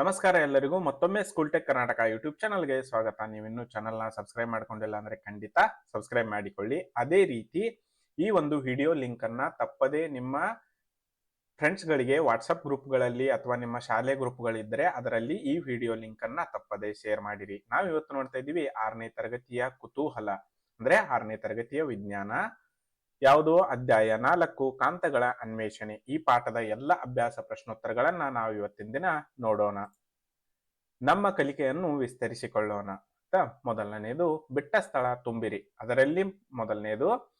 ನಮಸ್ಕಾರ ಎಲ್ಲರಿಗೂ. ಮತ್ತೊಮ್ಮೆ ಸ್ಕೂಲ್ ಟೆಕ್ ಕರ್ನಾಟಕ ಯೂಟ್ಯೂಬ್ ಚಾನಲ್ಗೆ ಸ್ವಾಗತ. ನೀವಿನ್ನೂ ಚಾನಲ್ನ ಸಬ್ಸ್ಕ್ರೈಬ್ ಮಾಡ್ಕೊಂಡಿಲ್ಲ ಅಂದ್ರೆ ಖಂಡಿತ ಸಬ್ಸ್ಕ್ರೈಬ್ ಮಾಡಿಕೊಳ್ಳಿ. ಅದೇ ರೀತಿ ಈ ಒಂದು ವಿಡಿಯೋ ಲಿಂಕ್ ಅನ್ನ ತಪ್ಪದೇ ನಿಮ್ಮ ಫ್ರೆಂಡ್ಸ್ಗಳಿಗೆ ವಾಟ್ಸಪ್ ಗ್ರೂಪ್ಗಳಲ್ಲಿ ಅಥವಾ ನಿಮ್ಮ ಶಾಲೆ ಗ್ರೂಪ್ಗಳಿದ್ದರೆ ಅದರಲ್ಲಿ ಈ ವಿಡಿಯೋ ಲಿಂಕ್ ಅನ್ನ ತಪ್ಪದೇ ಶೇರ್ ಮಾಡಿರಿ. ನಾವು ಇವತ್ತು ನೋಡ್ತಾ ಇದ್ದೀವಿ ಆರನೇ ತರಗತಿಯ ಕುತೂಹಲ. ಅಂದ್ರೆ ಆರನೇ ತರಗತಿಯ ವಿಜ್ಞಾನ. ಯಾವುದೋ ಅಧ್ಯಾಯ ನಾಲ್ಕು ಕಾಂತಗಳ ಅನ್ವೇಷಣೆ. ಈ ಪಾಠದ ಎಲ್ಲ ಅಭ್ಯಾಸ ಪ್ರಶ್ನೋತ್ತರಗಳನ್ನ ನಾವು ಇವತ್ತಿನ ದಿನ ನೋಡೋಣ. ನಮ್ಮ ಕಲಿಕೆಯನ್ನು ವಿಸ್ತರಿಸಿಕೊಳ್ಳೋಣ. ಅಂತ ಮೊದಲನೆಯದು ಬಿಟ್ಟ ಸ್ಥಳ ತುಂಬಿರಿ. ಅದರಲ್ಲಿ ಮೊದಲನೆಯದು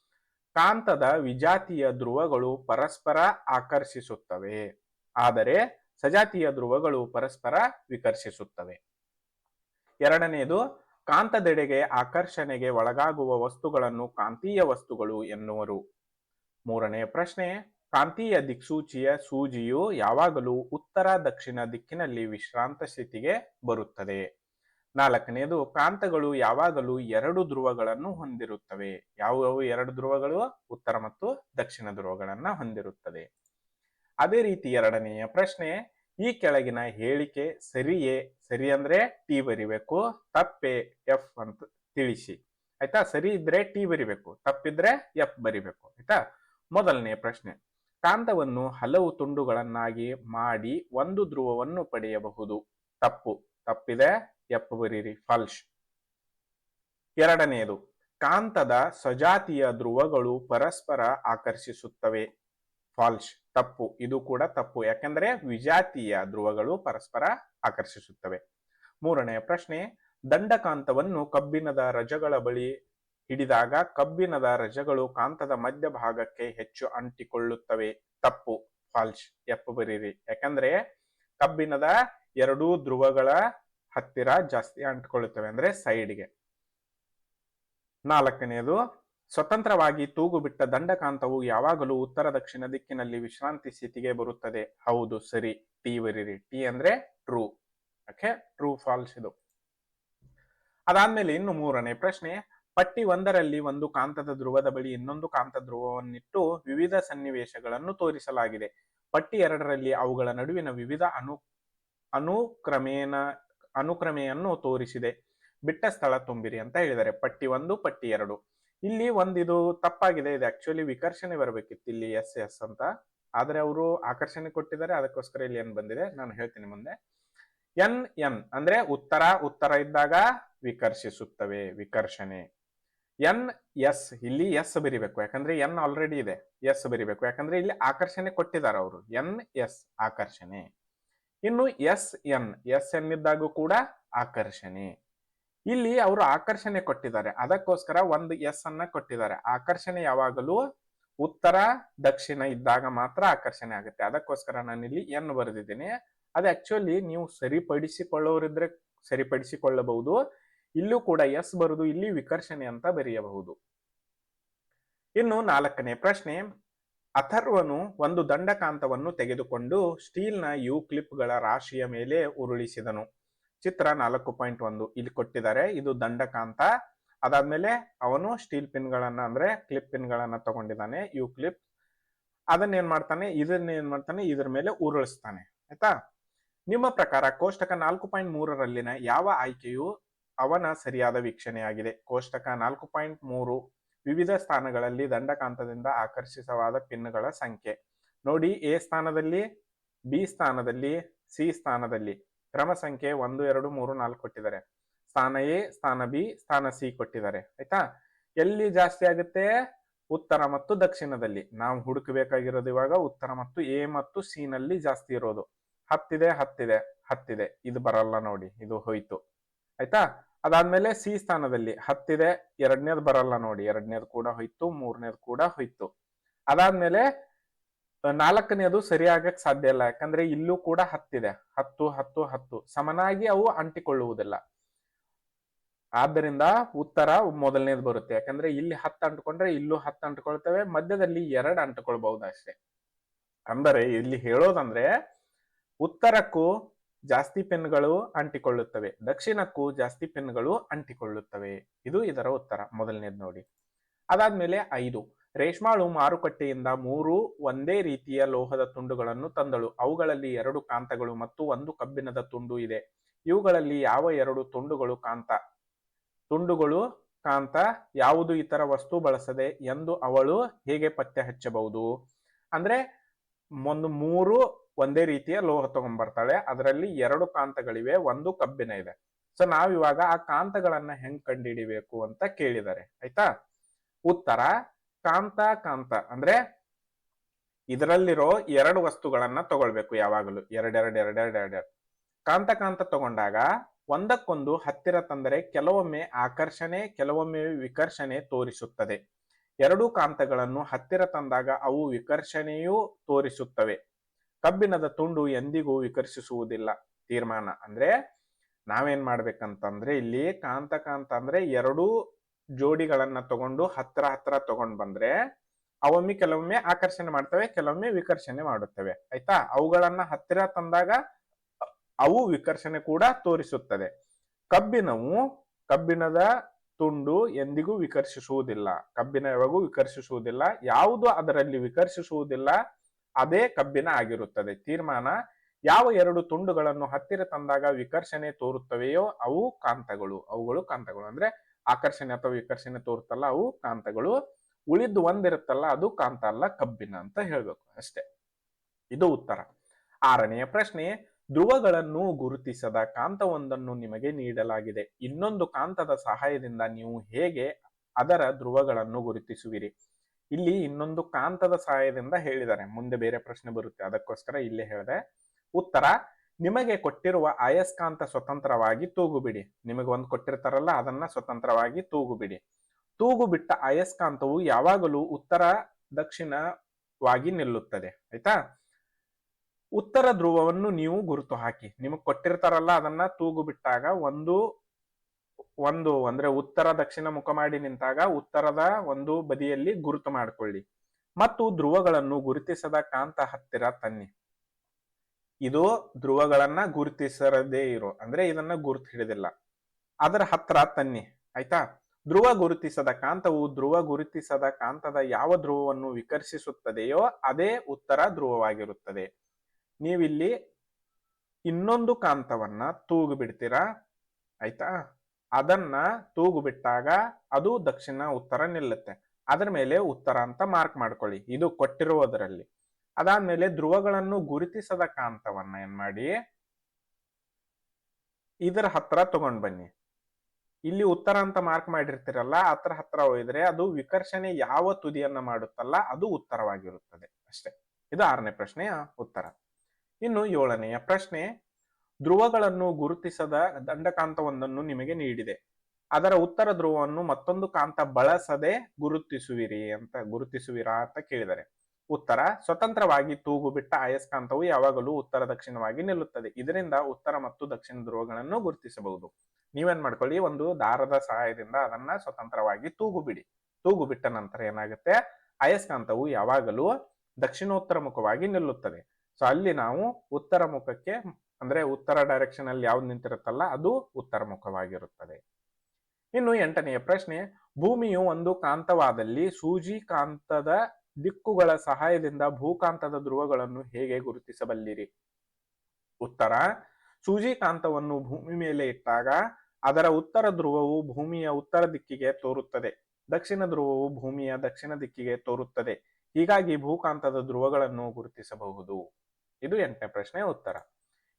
ಕಾಂತದ ವಿಜಾತಿಯ ಧ್ರುವಗಳು ಪರಸ್ಪರ ಆಕರ್ಷಿಸುತ್ತವೆ. ಆದರೆ ಸಜಾತಿಯ ಧ್ರುವಗಳು ಪರಸ್ಪರ ವಿಕರ್ಷಿಸುತ್ತವೆ. ಎರಡನೆಯದು ಕಾಂತದೆಡೆಗೆ ಆಕರ್ಷಣೆಗೆ ಒಳಗಾಗುವ ವಸ್ತುಗಳನ್ನು ಕಾಂತೀಯ ವಸ್ತುಗಳು ಎನ್ನುವರು. ಮೂರನೆಯ ಪ್ರಶ್ನೆ, ಕಾಂತೀಯ ದಿಕ್ಸೂಚಿಯ ಸೂಜಿಯು ಯಾವಾಗಲೂ ಉತ್ತರ ದಕ್ಷಿಣ ದಿಕ್ಕಿನಲ್ಲಿ ವಿಶ್ರಾಂತ ಸ್ಥಿತಿಗೆ ಬರುತ್ತದೆ. ನಾಲ್ಕನೆಯದು ಕಾಂತಗಳು ಯಾವಾಗಲೂ ಎರಡು ಧ್ರುವಗಳನ್ನು ಹೊಂದಿರುತ್ತವೆ. ಯಾವುವು ಎರಡು ಧ್ರುವಗಳು? ಉತ್ತರ ಮತ್ತು ದಕ್ಷಿಣ ಧ್ರುವಗಳನ್ನ ಹೊಂದಿರುತ್ತದೆ ಅದೇ ರೀತಿ ಎರಡನೆಯ ಪ್ರಶ್ನೆ ಈ ಕೆಳಗಿನ ಹೇಳಿಕೆ ಸರಿಯೇ? ಸರಿ ಅಂದ್ರೆ ಟಿ ಬರಿಬೇಕು. ತಪ್ಪೆ? ಎಫ್ ಅಂತ ತಿಳಿಸಿ. ಆಯ್ತಾ? ಸರಿ ಇದ್ರೆ ಟಿ ಬರಿಬೇಕು. ತಪ್ಪಿದ್ರೆ ಎಫ್ ಬರಿಬೇಕು. ಆಯ್ತಾ? ಮೊದಲನೇ ಪ್ರಶ್ನೆ. ಕಾಂತವನ್ನು ಹಲವು ತುಂಡುಗಳನ್ನಾಗಿ ಮಾಡಿ ಒಂದು ಧ್ರುವವನ್ನು ಪಡೆಯಬಹುದು. ತಪ್ಪು. ತಪ್ಪಿದೆ. ಎಫ್ ಬರೀರಿ. ಫಲ್ಶ್ ಎರಡನೆಯದು ಕಾಂತದ ಸಜಾತಿಯ ಧ್ರುವಗಳು ಪರಸ್ಪರ ಆಕರ್ಷಿಸುತ್ತವೆ. ಫಾಲ್ಶ್. ತಪ್ಪು. ಇದು ಕೂಡ ತಪ್ಪು. ಯಾಕಂದ್ರೆ ವಿಜಾತೀಯ ಧ್ರುವಗಳು ಪರಸ್ಪರ ಆಕರ್ಷಿಸುತ್ತವೆ. ಮೂರನೆಯ ಪ್ರಶ್ನೆ, ದಂಡಕಾಂತವನ್ನು ಕಬ್ಬಿಣದ ರಜಗಳ ಬಳಿ ಹಿಡಿದಾಗ ಕಬ್ಬಿಣದ ರಜಗಳು ಕಾಂತದ ಮಧ್ಯಭಾಗಕ್ಕೆ ಹೆಚ್ಚು ಅಂಟಿಕೊಳ್ಳುತ್ತವೆ. ತಪ್ಪು. ಫಾಲ್ಶ್. ಎಪ್ಪು ಬರೀರಿ. ಯಾಕಂದ್ರೆ ಕಬ್ಬಿಣದ ಎರಡೂ ಧ್ರುವಗಳ ಹತ್ತಿರ ಜಾಸ್ತಿ ಅಂಟಿಕೊಳ್ಳುತ್ತವೆ ಅಂದ್ರೆ ಸೈಡ್ಗೆ ನಾಲ್ಕನೆಯದು ಸ್ವತಂತ್ರವಾಗಿ ತೂಗು ಬಿಟ್ಟ ದಂಡಕಾಂತವು ಯಾವಾಗಲೂ ಉತ್ತರ ದಕ್ಷಿಣ ದಿಕ್ಕಿನಲ್ಲಿ ವಿಶ್ರಾಂತಿ ಸ್ಥಿತಿಗೆ ಬರುತ್ತದೆ. ಹೌದು, ಸರಿ. ಟಿ ಬರೀರಿ. ಟಿ ಅಂದ್ರೆ ಟ್ರೂ ಓಕೆ ಟ್ರೂ ಫಾಲ್ಸ್ ಇದು. ಅದಾದ್ಮೇಲೆ ಇನ್ನು ಮೂರನೇ ಪ್ರಶ್ನೆ. ಪಟ್ಟಿ ಒಂದರಲ್ಲಿ ಒಂದು ಕಾಂತದ ಧ್ರುವದ ಬಳಿ ಇನ್ನೊಂದು ಕಾಂತ ಧ್ರುವವನ್ನಿಟ್ಟು ವಿವಿಧ ಸನ್ನಿವೇಶಗಳನ್ನು ತೋರಿಸಲಾಗಿದೆ. ಪಟ್ಟಿ ಎರಡರಲ್ಲಿ ಅವುಗಳ ನಡುವಿನ ವಿವಿಧ ಅನು ಅನುಕ್ರಮೇನ ಅನುಕ್ರಮೆಯನ್ನು ತೋರಿಸಿದೆ. ಬಿಟ್ಟ ಸ್ಥಳ ತುಂಬಿರಿ ಅಂತ ಹೇಳಿದರೆ ಪಟ್ಟಿ ಒಂದು, ಪಟ್ಟಿ ಎರಡು. ಇಲ್ಲಿ ಒಂದಿದು ತಪ್ಪಾಗಿದೆ. ಇದು ಆಕ್ಚುಲಿ ವಿಕರ್ಷಣೆ ಬರಬೇಕಿತ್ತು ಇಲ್ಲಿ ಎಸ್ ಎಸ್ ಅಂತ. ಆದ್ರೆ ಅವರು ಆಕರ್ಷಣೆ ಕೊಟ್ಟಿದ್ದಾರೆ. ಅದಕ್ಕೋಸ್ಕರ ಇಲ್ಲಿ ಏನ್ ಬಂದಿದೆ. ನಾನು ಹೇಳ್ತೀನಿ ಮುಂದೆ. ಎನ್ ಎನ್ ಅಂದ್ರೆ ಉತ್ತರ. ಉತ್ತರ ಇದ್ದಾಗ ವಿಕರ್ಷಿಸುತ್ತವೆ. ವಿಕರ್ಷಣೆ. ಎನ್ ಎಸ್ ಇಲ್ಲಿ ಎಸ್ ಬರಿಬೇಕು. ಯಾಕಂದ್ರೆ ಎನ್ ಆಲ್ರೆಡಿ ಇದೆ. ಎಸ್ ಬರಿಬೇಕು. ಯಾಕಂದ್ರೆ ಇಲ್ಲಿ ಆಕರ್ಷಣೆ ಕೊಟ್ಟಿದ್ದಾರೆ ಅವರು. ಎನ್ ಎಸ್ ಆಕರ್ಷಣೆ. ಇನ್ನು ಎಸ್ ಎನ್ ಎಸ್ ಎನ್ ಇದ್ದಾಗೂ ಕೂಡ ಆಕರ್ಷಣೆ. ಇಲ್ಲಿ ಅವರು ಆಕರ್ಷಣೆ ಕೊಟ್ಟಿದ್ದಾರೆ. ಅದಕ್ಕೋಸ್ಕರ ಒಂದು ಎಸ್ ಅನ್ನ ಕೊಟ್ಟಿದ್ದಾರೆ. ಆಕರ್ಷಣೆ ಯಾವಾಗಲೂ ಉತ್ತರ, ದಕ್ಷಿಣ ಇದ್ದಾಗ ಮಾತ್ರ ಆಕರ್ಷಣೆ ಆಗುತ್ತೆ. ಅದಕ್ಕೋಸ್ಕರ ನಾನು ಇಲ್ಲಿ ಎನ್ ಬರೆದಿದ್ದೀನಿ. ಅದು ಆಕ್ಚುಲಿ ನೀವು ಸರಿಪಡಿಸಿಕೊಳ್ಳೋರಿದ್ರೆ ಸರಿಪಡಿಸಿಕೊಳ್ಳಬಹುದು. ಇಲ್ಲೂ ಕೂಡ ಎಸ್ ಬರುದು ಇಲ್ಲಿ ವಿಕರ್ಷಣೆ ಅಂತ ಬರೆಯಬಹುದು. ಇನ್ನು ನಾಲ್ಕನೇ ಪ್ರಶ್ನೆ. ಅಥರ್ವನು ಒಂದು ದಂಡಕಾಂತವನ್ನು ತೆಗೆದುಕೊಂಡು ಸ್ಟೀಲ್ನ ಯು ಕ್ಲಿಪ್ಗಳ ರಾಶಿಯ ಮೇಲೆ ಉರುಳಿಸಿದನು. ಚಿತ್ರ ನಾಲ್ಕು ಪಾಯಿಂಟ್ ಒಂದು ಇಲ್ಲಿ ಕೊಟ್ಟಿದ್ದಾರೆ. ಇದು ದಂಡಕಾಂತ. ಅದಾದ್ಮೇಲೆ ಅವನು ಸ್ಟೀಲ್ ಪಿನ್ಗಳನ್ನ ಅಂದ್ರೆ ಕ್ಲಿಪ್ ಪಿನ್ಗಳನ್ನ ತಗೊಂಡಿದ್ದಾನೆ. U clip. ಅದನ್ನ ಏನ್ ಮಾಡ್ತಾನೆ? ಇದನ್ನ ಏನ್ ಮಾಡ್ತಾನೆ? ಇದ್ರ ಮೇಲೆ ಉರುಳಿಸ್ತಾನೆ. ಆಯ್ತಾ? ನಿಮ್ಮ ಪ್ರಕಾರ ಕೋಷ್ಟಕ ನಾಲ್ಕು ಪಾಯಿಂಟ್ ಮೂರರಲ್ಲಿನ ಯಾವ ಆಯ್ಕೆಯು ಅವನ ಸರಿಯಾದ ವೀಕ್ಷಣೆಯಾಗಿದೆ? ಕೋಷ್ಟಕ ನಾಲ್ಕು ಪಾಯಿಂಟ್ ಮೂರು ವಿವಿಧ ಸ್ಥಾನಗಳಲ್ಲಿ ದಂಡಕಾಂತದಿಂದ ಆಕರ್ಷಿಸವಾದ ಪಿನ್ಗಳ ಸಂಖ್ಯೆ. ನೋಡಿ ಎ ಸ್ಥಾನದಲ್ಲಿ, ಬಿ ಸ್ಥಾನದಲ್ಲಿ, ಸಿ ಸ್ಥಾನದಲ್ಲಿ. ಕ್ರಮ ಸಂಖ್ಯೆ ಒಂದು, ಎರಡು, ಮೂರು, ನಾಲ್ಕು ಕೊಟ್ಟಿದ್ದಾರೆ. ಸ್ಥಾನ ಎ ಸ್ಥಾನ ಬಿ ಸ್ಥಾನ ಸಿ ಕೊಟ್ಟಿದ್ದಾರೆ. ಆಯ್ತಾ? ಎಲ್ಲಿ ಜಾಸ್ತಿ ಆಗುತ್ತೆ? ಉತ್ತರ ಮತ್ತು ದಕ್ಷಿಣದಲ್ಲಿ. ನಾವು ಹುಡುಕಬೇಕಾಗಿರೋದು ಇವಾಗ ಉತ್ತರ ಮತ್ತು ಎ ಮತ್ತು ಸಿ ನಲ್ಲಿ ಜಾಸ್ತಿ ಇರೋದು. ಹತ್ತಿದೆ ಹತ್ತಿದೆ ಹತ್ತಿದೆ. ಇದು ಬರಲ್ಲ ನೋಡಿ, ಇದು ಹೋಯ್ತು. ಆಯ್ತಾ? ಅದಾದ್ಮೇಲೆ ಸಿ ಸ್ಥಾನದಲ್ಲಿ. ಹತ್ತಿದೆ, ಎರಡನೇದು ಬರಲ್ಲ ನೋಡಿ. ಎರಡನೇದು ಕೂಡ ಹೋಯ್ತು, ಮೂರನೇದು ಕೂಡ ಹೋಯ್ತು. ಅದಾದ್ಮೇಲೆ ನಾಲ್ಕನೇದು ಸರಿಯಾಗಕ್ಕೆ ಸಾಧ್ಯ ಇಲ್ಲ. ಯಾಕಂದ್ರೆ ಇಲ್ಲೂ ಕೂಡ ಹತ್ತಿದೆ. ಹತ್ತು ಹತ್ತು ಹತ್ತು. ಸಮನಾಗಿ ಅವು ಅಂಟಿಕೊಳ್ಳುವುದಿಲ್ಲ. ಆದ್ದರಿಂದ ಉತ್ತರ ಮೊದಲನೇದು ಬರುತ್ತೆ. ಯಾಕಂದ್ರೆ ಇಲ್ಲಿ ಹತ್ತು ಅಂಟ್ಕೊಂಡ್ರೆ ಇಲ್ಲೂ ಹತ್ತು ಅಂಟ್ಕೊಳ್ತವೆ. ಮಧ್ಯದಲ್ಲಿ ಎರಡು ಅಂಟ್ಕೊಳ್ಬಹುದು ಅಷ್ಟೇ. ಅಂದರೆ ಇಲ್ಲಿ ಹೇಳೋದಂದ್ರೆ ಉತ್ತರಕ್ಕೂ ಜಾಸ್ತಿ ಪೆನ್ಗಳು ಅಂಟಿಕೊಳ್ಳುತ್ತವೆ. ದಕ್ಷಿಣಕ್ಕೂ ಜಾಸ್ತಿ ಪೆನ್ಗಳು ಅಂಟಿಕೊಳ್ಳುತ್ತವೆ. ಇದು ಇದರ ಉತ್ತರ. ಮೊದಲನೇದು ನೋಡಿ. ಅದಾದ್ಮೇಲೆ ಐದು. ರೇಷ್ಮಾಳು ಮಾರುಕಟ್ಟೆಯಿಂದ ಮೂರು ಒಂದೇ ರೀತಿಯ ಲೋಹದ ತುಂಡುಗಳನ್ನು ತಂದಳು. ಅವುಗಳಲ್ಲಿ ಎರಡು ಕಾಂತಗಳು ಮತ್ತು ಒಂದು ಕಬ್ಬಿಣದ ತುಂಡು ಇದೆ. ಇವುಗಳಲ್ಲಿ ಯಾವ ಎರಡು ತುಂಡುಗಳು ಕಾಂತ? ತುಂಡುಗಳು ಕಾಂತ, ಯಾವುದು ಇತರ ವಸ್ತು ಬಳಸದೆ ಎಂದು ಅವಳು ಹೇಗೆ ಪತ್ತೆ ಹಚ್ಚಬಹುದು? ಅಂದ್ರೆ ಒಂದು ಮೂರು ಒಂದೇ ರೀತಿಯ ಲೋಹ ತಗೊಂಡ್ಬರ್ತಾಳೆ. ಅದರಲ್ಲಿ ಎರಡು ಕಾಂತಗಳಿವೆ, ಒಂದು ಕಬ್ಬಿನ ಇದೆ. ಸೊ ನಾವಿವಾಗ ಆ ಕಾಂತಗಳನ್ನ ಹೆಂಗ್ ಕಂಡುಹಿಡಿಬೇಕು ಅಂತ ಕೇಳಿದ್ದಾರೆ ಆಯ್ತಾ? ಉತ್ತರ ಕಾಂತ ಕಾಂತ. ಅಂದ್ರೆ ಇದರಲ್ಲಿರೋ ಎರಡು ವಸ್ತುಗಳನ್ನ ತಗೊಳ್ಬೇಕು ಯಾವಾಗಲೂ. ಎರಡೆರಡು ಎರಡೆರಡು ಎರಡೆರಡು. ಕಾಂತ ಕಾಂತ ತಗೊಂಡಾಗ ಒಂದಕ್ಕೊಂದು ಹತ್ತಿರ ತಂದರೆ ಕೆಲವೊಮ್ಮೆ ಆಕರ್ಷಣೆ, ಕೆಲವೊಮ್ಮೆ ವಿಕರ್ಷಣೆ ತೋರಿಸುತ್ತದೆ. ಎರಡು ಕಾಂತಗಳನ್ನು ಹತ್ತಿರ ತಂದಾಗ ಅವು ವಿಕರ್ಷಣೆಯೂ ತೋರಿಸುತ್ತವೆ. ಕಬ್ಬಿಣದ ತುಂಡು ಎಂದಿಗೂ ವಿಕರ್ಷಿಸುವುದಿಲ್ಲ. ತೀರ್ಮಾನ. ಅಂದ್ರೆ ನಾವೇನ್ ಮಾಡ್ಬೇಕಂತಂದ್ರೆ ಇಲ್ಲಿ ಕಾಂತ ಕಾಂತ ಅಂದ್ರೆ ಎರಡೂ ಜೋಡಿಗಳನ್ನ ತಗೊಂಡು ಹತ್ರ ಹತ್ರ ತಗೊಂಡ್ ಬಂದ್ರೆ ಅವೊಮ್ಮೆ ಕೆಲವೊಮ್ಮೆ ಆಕರ್ಷಣೆ ಮಾಡ್ತವೆ, ಕೆಲವೊಮ್ಮೆ ವಿಕರ್ಷಣೆ ಮಾಡುತ್ತವೆ. ಆಯ್ತಾ? ಅವುಗಳನ್ನ ಹತ್ತಿರ ತಂದಾಗ ಅವು ವಿಕರ್ಷಣೆ ಕೂಡ ತೋರಿಸುತ್ತದೆ. ಕಬ್ಬಿನವು ಕಬ್ಬಿಣದ ತುಂಡು ಎಂದಿಗೂ ವಿಕರ್ಷಿಸುವುದಿಲ್ಲ. ಕಬ್ಬಿನ ಯಾವಾಗೂ ವಿಕರ್ಷಿಸುವುದಿಲ್ಲ. ಯಾವುದು ಅದರಲ್ಲಿ ವಿಕರ್ಷಿಸುವುದಿಲ್ಲ, ಅದೇ ಕಬ್ಬಿನ ಆಗಿರುತ್ತದೆ. ತೀರ್ಮಾನ, ಯಾವ ಎರಡು ತುಂಡುಗಳನ್ನು ಹತ್ತಿರ ತಂದಾಗ ವಿಕರ್ಷಣೆ ತೋರುತ್ತವೆಯೋ ಅವು ಕಾಂತಗಳು. ಅವುಗಳು ಕಾಂತಗಳು. ಅಂದ್ರೆ ಆಕರ್ಷಣೆ ಅಥವಾ ವಿಕರ್ಷಣೆ ತೋರುತ್ತಲ್ಲ ಅವು ಕಾಂತಗಳು. ಉಳಿದು ಒಂದಿರುತ್ತಲ್ಲ, ಅದು ಕಾಂತ ಅಲ್ಲ, ಕಬ್ಬಿನ ಅಂತ ಹೇಳಬೇಕು ಅಷ್ಟೇ. ಇದು ಉತ್ತರ. ಆರನೆಯ ಪ್ರಶ್ನೆ, ಧ್ರುವಗಳನ್ನು ಗುರುತಿಸದ ಕಾಂತವೊಂದನ್ನು ನಿಮಗೆ ನೀಡಲಾಗಿದೆ. ಇನ್ನೊಂದು ಕಾಂತದ ಸಹಾಯದಿಂದ ನೀವು ಹೇಗೆ ಅದರ ಧ್ರುವಗಳನ್ನು ಗುರುತಿಸುವಿರಿ? ಇಲ್ಲಿ ಇನ್ನೊಂದು ಕಾಂತದ ಸಹಾಯದಿಂದ ಹೇಳಿದ್ದಾರೆ. ಮುಂದೆ ಬೇರೆ ಪ್ರಶ್ನೆ ಬರುತ್ತೆ, ಅದಕ್ಕೋಸ್ಕರ ಇಲ್ಲೇ ಹೇಳಿದೆ. ಉತ್ತರ ನಿಮಗೆ ಕೊಟ್ಟಿರುವ ಅಯಸ್ಕಾಂತ ಸ್ವತಂತ್ರವಾಗಿ ತೂಗುಬಿಡಿ ನಿಮಗೆ ಒಂದು ಕೊಟ್ಟಿರ್ತಾರಲ್ಲ, ಅದನ್ನ ಸ್ವತಂತ್ರವಾಗಿ ತೂಗುಬಿಡಿ ತೂಗುಬಿಟ್ಟ ತೂಗು ಬಿಟ್ಟ ಅಯಸ್ಕಾಂತವು ಯಾವಾಗಲೂ ಉತ್ತರ ದಕ್ಷಿಣವಾಗಿ ನಿಲ್ಲುತ್ತದೆ. ಆಯ್ತಾ? ಉತ್ತರ ಧ್ರುವವನ್ನು ನೀವು ಗುರುತು ಹಾಕಿ. ನಿಮಗೆ ಕೊಟ್ಟಿರ್ತಾರಲ್ಲ, ಅದನ್ನ ತೂಗು ಬಿಟ್ಟಾಗ ಒಂದು ಒಂದು, ಅಂದ್ರೆ ಉತ್ತರ ದಕ್ಷಿಣ ಮುಖ ಮಾಡಿ ನಿಂತಾಗ ಉತ್ತರದ ಒಂದು ಬದಿಯಲ್ಲಿ ಗುರುತು ಮಾಡಿಕೊಳ್ಳಿ. ಮತ್ತು ಧ್ರುವಗಳನ್ನು ಗುರುತಿಸದ ಕಾಂತ ಹತ್ತಿರ ತನ್ನಿ. ಇದು ಧ್ರುವಗಳನ್ನ ಗುರುತಿಸರದೇ ಇರೋ, ಅಂದ್ರೆ ಇದನ್ನ ಗುರುತು ಹಿಡಿದಿಲ್ಲ. ಅದರ ಹತ್ರ ತನ್ನಿ, ಆಯ್ತಾ? ಧ್ರುವ ಗುರುತಿಸದ ಕಾಂತವು ಧ್ರುವ ಗುರುತಿಸದ ಕಾಂತದ ಯಾವ ಧ್ರುವವನ್ನು ವಿಕರ್ಷಿಸುತ್ತದೆಯೋ ಅದೇ ಉತ್ತರ ಧ್ರುವವಾಗಿರುತ್ತದೆ. ನೀವಿಲ್ಲಿ ಇನ್ನೊಂದು ಕಾಂತವನ್ನ ತೂಗು ಬಿಡ್ತೀರಾ ಆಯ್ತಾ? ಅದನ್ನ ತೂಗು ಬಿಟ್ಟಾಗ ಅದು ದಕ್ಷಿಣ ಉತ್ತರ ನಿಲ್ಲುತ್ತೆ. ಅದರ ಮೇಲೆ ಉತ್ತರ ಅಂತ ಮಾರ್ಕ್ ಮಾಡ್ಕೊಳ್ಳಿ. ಇದು ಕೊಟ್ಟಿರುವುದರಲ್ಲಿ. ಅದಾದ್ಮೇಲೆ ಧ್ರುವಗಳನ್ನು ಗುರುತಿಸದ ಕಾಂತವನ್ನ ಏನ್ ಮಾಡಿ ಇದರ ಹತ್ರ ತಗೊಂಡ್ ಬನ್ನಿ. ಇಲ್ಲಿ ಉತ್ತರ ಅಂತ ಮಾರ್ಕ್ ಮಾಡಿರ್ತೀರಲ್ಲ ಅತ್ರ ಹತ್ರ ಒಯ್ದ್ರೆ ಅದು ವಿಕರ್ಷಣೆ ಯಾವ ತುದಿಯನ್ನ ಮಾಡುತ್ತಲ್ಲ, ಅದು ಉತ್ತರವಾಗಿರುತ್ತದೆ ಅಷ್ಟೇ. ಇದು ಆರನೇ ಪ್ರಶ್ನೆಯ ಉತ್ತರ. ಇನ್ನು ಏಳನೆಯ ಪ್ರಶ್ನೆ, ಧ್ರುವಗಳನ್ನು ಗುರುತಿಸದ ದಂಡಕಾಂತವೊಂದನ್ನು ನಿಮಗೆ ನೀಡಿದೆ. ಅದರ ಉತ್ತರ ಧ್ರುವವನ್ನು ಮತ್ತೊಂದು ಕಾಂತ ಬಳಸದೆ ಗುರುತಿಸುವಿರಿ ಅಂತ, ಗುರುತಿಸುವಿರಾ ಅಂತ ಕೇಳಿದರೆ. ಉತ್ತರ, ಸ್ವತಂತ್ರವಾಗಿ ತೂಗುಬಿಟ್ಟ ಅಯಸ್ಕಾಂತವು ಯಾವಾಗಲೂ ಉತ್ತರ ದಕ್ಷಿಣವಾಗಿ ನಿಲ್ಲುತ್ತದೆ. ಇದರಿಂದ ಉತ್ತರ ಮತ್ತು ದಕ್ಷಿಣ ಧ್ರುವಗಳನ್ನು ಗುರುತಿಸಬಹುದು. ನೀವೇನ್ ಮಾಡ್ಕೊಳ್ಳಿ, ಒಂದು ದಾರದ ಸಹಾಯದಿಂದ ಅದನ್ನ ಸ್ವತಂತ್ರವಾಗಿ ತೂಗು ಬಿಡಿ. ತೂಗು ಬಿಟ್ಟ ನಂತರ ಏನಾಗುತ್ತೆ? ಅಯಸ್ಕಾಂತವು ಯಾವಾಗಲೂ ದಕ್ಷಿಣೋತ್ತರ ಮುಖವಾಗಿ ನಿಲ್ಲುತ್ತದೆ. ಸೊ ಅಲ್ಲಿ ನಾವು ಉತ್ತರ ಮುಖಕ್ಕೆ, ಅಂದ್ರೆ ಉತ್ತರ ಡೈರೆಕ್ಷನ್ ಅಲ್ಲಿ ಯಾವ್ದು ನಿಂತಿರುತ್ತಲ್ಲ, ಅದು ಉತ್ತರ ಮುಖವಾಗಿರುತ್ತದೆ. ಇನ್ನು ಎಂಟನೆಯ ಪ್ರಶ್ನೆ, ಭೂಮಿಯು ಒಂದು ಕಾಂತವಾದಲ್ಲಿ ಸೂಜಿ ಕಾಂತದ ದಿಕ್ಕುಗಳ ಸಹಾಯದಿಂದ ಭೂಕಾಂತದ ಧ್ರುವಗಳನ್ನು ಹೇಗೆ ಗುರುತಿಸಬಲ್ಲಿರಿ? ಉತ್ತರ ಸೂಜಿಕಾಂತವನ್ನು ಭೂಮಿ ಮೇಲೆ ಇಟ್ಟಾಗ ಅದರ ಉತ್ತರ ಧ್ರುವವು ಭೂಮಿಯ ಉತ್ತರ ದಿಕ್ಕಿಗೆ ತೋರುತ್ತದೆ. ದಕ್ಷಿಣ ಧ್ರುವವು ಭೂಮಿಯ ದಕ್ಷಿಣ ದಿಕ್ಕಿಗೆ ತೋರುತ್ತದೆ. ಹೀಗಾಗಿ ಭೂಕಾಂತದ ಧ್ರುವಗಳನ್ನು ಗುರುತಿಸಬಹುದು. ಇದು ಎಂಟನೇ ಪ್ರಶ್ನೆ, ಉತ್ತರ.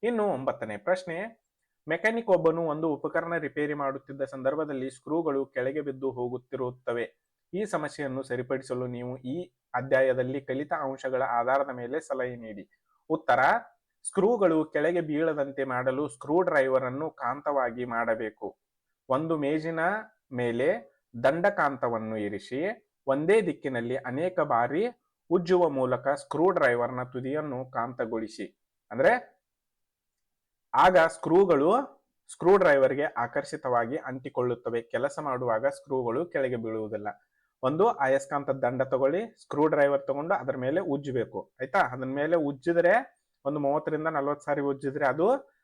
ಇನ್ನು ಒಂಬತ್ತನೇ ಪ್ರಶ್ನೆ, ಮೆಕ್ಯಾನಿಕ್ ಒಬ್ಬನು ಒಂದು ಉಪಕರಣ ರಿಪೇರಿ ಮಾಡುತ್ತಿದ್ದ ಸಂದರ್ಭದಲ್ಲಿ ಸ್ಕ್ರೂಗಳು ಕೆಳಗೆ ಬಿದ್ದು ಹೋಗುತ್ತಿರುತ್ತವೆ. ಈ ಸಮಸ್ಯೆಯನ್ನು ಸರಿಪಡಿಸಲು ನೀವು ಈ ಅಧ್ಯಾಯದಲ್ಲಿ ಕಲಿತ ಅಂಶಗಳ ಆಧಾರದ ಮೇಲೆ ಸಲಹೆ ನೀಡಿ. ಉತ್ತರ, ಸ್ಕ್ರೂಗಳು ಕೆಳಗೆ ಬೀಳದಂತೆ ಮಾಡಲು ಸ್ಕ್ರೂ ಡ್ರೈವರ್ ಅನ್ನು ಕಾಂತವಾಗಿ ಮಾಡಬೇಕು. ಒಂದು ಮೇಜಿನ ಮೇಲೆ ದಂಡಕಾಂತವನ್ನು ಇರಿಸಿ, ಒಂದೇ ದಿಕ್ಕಿನಲ್ಲಿ ಅನೇಕ ಬಾರಿ ಉಜ್ಜುವ ಮೂಲಕ ಸ್ಕ್ರೂ ಡ್ರೈವರ್ನ ತುದಿಯನ್ನು ಕಾಂತಗೊಳಿಸಿ. ಅಂದ್ರೆ, ಆಗ ಸ್ಕ್ರೂಗಳು ಸ್ಕ್ರೂ ಡ್ರೈವರ್ಗೆ ಆಕರ್ಷಿತವಾಗಿ ಅಂಟಿಕೊಳ್ಳುತ್ತವೆ. ಕೆಲಸ ಮಾಡುವಾಗ ಸ್ಕ್ರೂಗಳು ಕೆಳಗೆ ಬೀಳುವುದಿಲ್ಲ. ಒಂದು ಅಯಸ್ಕಾಂತ ದಂಡ ತಗೊಳ್ಳಿ ಸ್ಕ್ರೂ ಡ್ರೈವರ್ ತಗೊಂಡು ಅದ್ರ ಮೇಲೆ ಉಜ್ಜಬೇಕು. ಆಯ್ತಾ? ಅದ್ರ ಮೇಲೆ ಉಜ್ಜಿದ್ರೆ ಒಂದು ಮೂವತ್ತರಿಂದ ನಲ್ವತ್ತು ಸಾರಿ ಉಜ್ಜಿದ್ರೆ ಅದು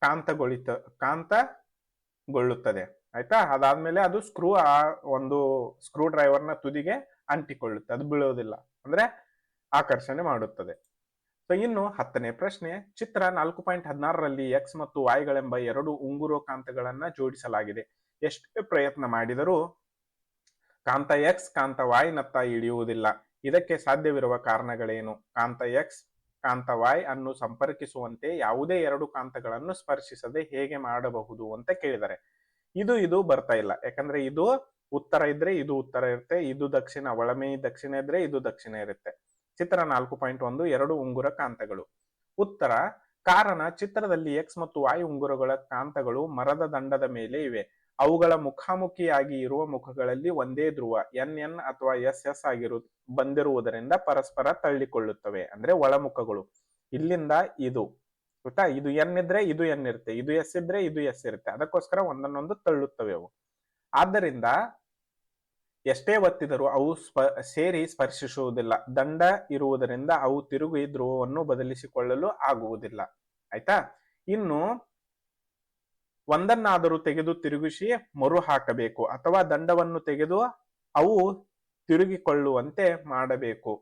ಕಾಂತಗೊಳಿತ, ಕಾಂತಗೊಳ್ಳುತ್ತದೆ. ಆಯ್ತಾ? ಅದಾದ್ಮೇಲೆ ಅದು ಸ್ಕ್ರೂ ಆ ಒಂದು ಸ್ಕ್ರೂ ಡ್ರೈವರ್ನ ತುದಿಗೆ ಅಂಟಿಕೊಳ್ಳುತ್ತೆ. ಅದು ಬೀಳೋದಿಲ್ಲ. ಅಂದ್ರೆ ಆಕರ್ಷಣೆ ಮಾಡುತ್ತದೆ. ಸೊ ಇನ್ನು ಹತ್ತನೇ ಪ್ರಶ್ನೆ, ಚಿತ್ರ ನಾಲ್ಕು ಪಾಯಿಂಟ್ ಹದಿನಾರರಲ್ಲಿ ಎಕ್ಸ್ ಮತ್ತು ವಾಯ್ಗಳೆಂಬ ಎರಡು ಉಂಗುರು ಕಾಂತಗಳನ್ನ ಜೋಡಿಸಲಾಗಿದೆ. ಎಷ್ಟೇ ಪ್ರಯತ್ನ ಮಾಡಿದರೂ ಕಾಂತ ಎಕ್ಸ್ ಕಾಂತ ವಾಯ್ ನತ್ತ ಇಳಿಯುವುದಿಲ್ಲ ಇದಕ್ಕೆ ಸಾಧ್ಯವಿರುವ ಕಾರಣಗಳೇನು? ಕಾಂತ ಎಕ್ಸ್ ಕಾಂತ ವಾಯ್ ಅನ್ನು ಸಂಪರ್ಕಿಸುವಂತೆ ಯಾವುದೇ ಎರಡು ಕಾಂತಗಳನ್ನು ಸ್ಪರ್ಶಿಸದೆ ಹೇಗೆ ಮಾಡಬಹುದು ಅಂತ ಕೇಳಿದರೆ, ಇದು ಇದು ಬರ್ತಾ ಇಲ್ಲ. ಯಾಕಂದ್ರೆ ಇದು ಉತ್ತರ ಇದ್ರೆ ಇದು ಉತ್ತರ ಇರುತ್ತೆ, ಇದು ದಕ್ಷಿಣ ಒಳಮೈ ದಕ್ಷಿಣ ಇದ್ರೆ ಇದು ದಕ್ಷಿಣ ಇರುತ್ತೆ. ಚಿತ್ರ ನಾಲ್ಕು ಪಾಯಿಂಟ್ ಒಂದು, ಎರಡು ಉಂಗುರ ಕಾಂತಗಳು. ಉತ್ತರ, ಕಾರಣ ಚಿತ್ರದಲ್ಲಿ ಎಕ್ಸ್ ಮತ್ತು ವಾಯ್ ಉಂಗುರಗಳ ಕಾಂತಗಳು ಮರದ ದಂಡದ ಮೇಲೆ ಇವೆ. ಅವುಗಳ ಮುಖಾಮುಖಿಯಾಗಿ ಇರುವ ಮುಖಗಳಲ್ಲಿ ಒಂದೇ ಧ್ರುವ, ಎನ್ ಎನ್ ಅಥವಾ ಎಸ್ ಎಸ್ ಆಗಿರು, ಬಂದಿರುವುದರಿಂದ ಪರಸ್ಪರ ತಳ್ಳಿಕೊಳ್ಳುತ್ತವೆ. ಅಂದ್ರೆ ಒಳಮುಖಗಳು. ಇಲ್ಲಿಂದ ಇದು. ಗೊತ್ತಾ? ಇದು ಎನ್ ಇದ್ರೆ ಇದು ಎನ್ ಇರುತ್ತೆ. ಇದು ಎಸ್ ಇದ್ರೆ ಇದು ಎಸ್ ಇರುತ್ತೆ. ಅದಕ್ಕೋಸ್ಕರ ಒಂದನ್ನೊಂದು ತಳ್ಳುತ್ತವೆ ಅವು. ಆದ್ದರಿಂದ ಎಷ್ಟೇ ಒತ್ತಿದರೂ ಅವು ಸ್ಪ, ಸೇರಿ ಸ್ಪರ್ಶಿಸುವುದಿಲ್ಲ. ದಂಡ ಇರುವುದರಿಂದ ಅವು ತಿರುಗಿ ಧ್ರುವವನ್ನು ಬದಲಿಸಿಕೊಳ್ಳಲು ಆಗುವುದಿಲ್ಲ. ಆಯ್ತಾ? ಇನ್ನು ಒಂದನ್ನಾದರೂ ತೆಗೆದು ತಿರುಗಿಸಿ ಮರು ಹಾಕಬೇಕು ಅಥವಾ ದಂಡವನ್ನು ತೆಗೆದು ಅವು ತಿರುಗಿಕೊಳ್ಳುವಂತೆ ಮಾಡಬೇಕು.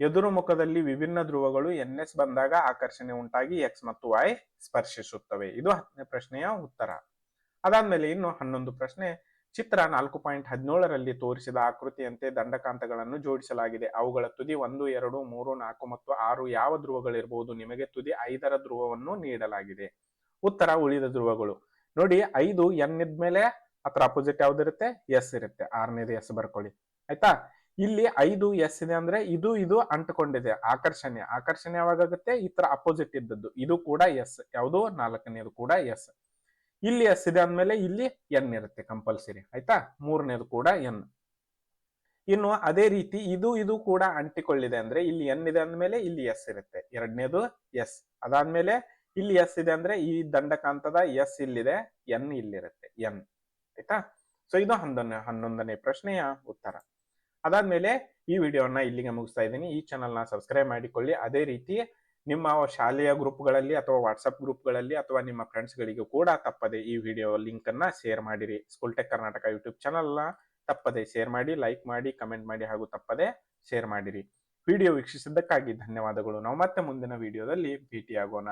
ಎದುರು ಮುಖದಲ್ಲಿ ವಿಭಿನ್ನ ಧ್ರುವಗಳು ಎನ್ ಎಸ್ ಬಂದಾಗ ಆಕರ್ಷಣೆ ಉಂಟಾಗಿ ಎಕ್ಸ್ ಮತ್ತು ವೈ ಸ್ಪರ್ಶಿಸುತ್ತವೆ. ಇದು ಹತ್ತನೇ ಪ್ರಶ್ನೆಯ ಉತ್ತರ. ಅದಾದ್ಮೇಲೆ ಇನ್ನು ಹನ್ನೊಂದು ಪ್ರಶ್ನೆ, ಚಿತ್ರ ನಾಲ್ಕು ಪಾಯಿಂಟ್ ಹದಿನೇಳರಲ್ಲಿ ತೋರಿಸಿದ ಆಕೃತಿಯಂತೆ ದಂಡಕಾಂತಗಳನ್ನು ಜೋಡಿಸಲಾಗಿದೆ. ಅವುಗಳ ತುದಿ ಒಂದು, ಎರಡು, ಮೂರು, ನಾಲ್ಕು ಮತ್ತು ಆರು ಯಾವ ಧ್ರುವಗಳಿರಬಹುದು ನಿಮಗೆ ತುದಿ ಐದರ ಧ್ರುವವನ್ನು ನೀಡಲಾಗಿದೆ. ಉತ್ತರ ಉಳಿದ ಧ್ರುವಗಳು. ನೋಡಿ, ಐದು, ಎನ್ ಇದ್ಮೇಲೆ ಅದ್ರ ಅಪೋಸಿಟ್ ಯಾವ್ದಿರುತ್ತೆ? ಎಸ್ ಇರುತ್ತೆ. ಆರನೇದು ಎಸ್ ಬರ್ಕೊಳ್ಳಿ. ಆಯ್ತಾ? ಇಲ್ಲಿ ಐದು, ಎಸ್ ಇದೆ ಅಂದ್ರೆ ಇದು ಇದು ಅಂಟ್ಕೊಂಡಿದೆ. ಆಕರ್ಷಣೆ. ಆಕರ್ಷಣೆ ಯಾವಾಗುತ್ತೆ ಈ ತರ ಅಪೋಸಿಟ್ ಇದ್ದದ್ದು. ಇದು ಕೂಡ ಎಸ್. ಯಾವುದು? ನಾಲ್ಕನೇದು ಕೂಡ ಎಸ್. ಇಲ್ಲಿ ಎಸ್ ಇದೆ ಅಂದ್ಮೇಲೆ ಇಲ್ಲಿ ಎನ್ ಇರುತ್ತೆ ಕಂಪಲ್ಸರಿ ಆಯ್ತಾ? ಮೂರನೇದು ಕೂಡ ಎನ್. ಇನ್ನು ಅದೇ ರೀತಿ ಇದು ಇದು ಕೂಡ ಅಂಟಿಕೊಳ್ಳಿದೆ ಅಂದ್ರೆ ಇಲ್ಲಿ ಎನ್ ಇದೆ ಅಂದ್ಮೇಲೆ ಇಲ್ಲಿ ಎಸ್ ಇರುತ್ತೆ. ಎರಡನೇದು ಎಸ್. ಅದಾದ್ಮೇಲೆ ಇಲ್ಲಿ ಎಸ್ ಇದೆ ಅಂದ್ರೆ ಈ ದಂಡಕಾಂತದ ಎಸ್ ಇಲ್ಲಿದೆ ಎನ್ ಇಲ್ಲಿರುತ್ತೆ ಎನ್ ಆಯ್ತಾ? ಸೊ ಇದು ಹನ್ನೊಂದನೇ ಹನ್ನೊಂದನೇ ಪ್ರಶ್ನೆಯ ಉತ್ತರ. ಅದಾದ್ಮೇಲೆ ಈ ವಿಡಿಯೋನ ಇಲ್ಲಿಗೆ ಮುಗಿಸ್ತಾ ಇದ್ದೀನಿ. ಈ ಚಾನಲ್ನ ಸಬ್ಸ್ಕ್ರೈಬ್ ಮಾಡಿಕೊಳ್ಳಿ. ಅದೇ ರೀತಿ ನಿಮ್ಮ ಶಾಲೆಯ ಗ್ರೂಪ್ಗಳಲ್ಲಿ ಅಥವಾ ವಾಟ್ಸಪ್ ಗ್ರೂಪ್ಗಳಲ್ಲಿ ಅಥವಾ ನಿಮ್ಮ ಫ್ರೆಂಡ್ಸ್ಗಳಿಗೂ ಕೂಡ ತಪ್ಪದೆ ಈ ವಿಡಿಯೋ ಲಿಂಕ್ ಅನ್ನ ಶೇರ್ ಮಾಡಿರಿ. ಸ್ಕೂಲ್ ಟೆಕ್ ಕರ್ನಾಟಕ ಯೂಟ್ಯೂಬ್ ಚಾನಲ್ನ ತಪ್ಪದೆ ಶೇರ್ ಮಾಡಿ ಲೈಕ್ ಮಾಡಿ ಕಮೆಂಟ್ ಮಾಡಿ ಹಾಗೂ ತಪ್ಪದೆ ಶೇರ್ ಮಾಡಿರಿ. ವಿಡಿಯೋ ವೀಕ್ಷಿಸಿದ್ದಕ್ಕಾಗಿ ಧನ್ಯವಾದಗಳು. ನಾವು ಮತ್ತೆ ಮುಂದಿನ ವಿಡಿಯೋದಲ್ಲಿ ಭೇಟಿಯಾಗೋಣ.